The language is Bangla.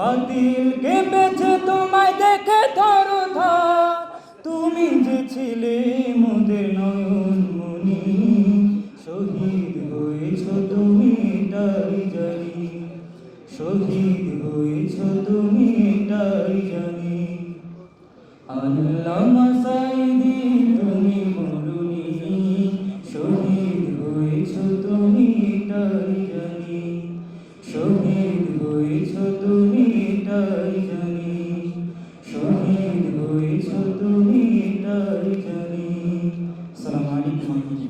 বাতিল কেঁপেছে তোমায় দেখে থর তুমি যে ছিলে মোদের নয়ন মনি শহীদ হয়েছ তুমি তাই জানি। শহীদ হয়েছ তুমি তাই জানি। আল্লামা সাইদি তুমি মরুনি, শহীদ হয়েছ তুমি তাই জানি। শহীদ শহীদ হয়েছ তুমি তাই জানি আসসালামু আলাইকুম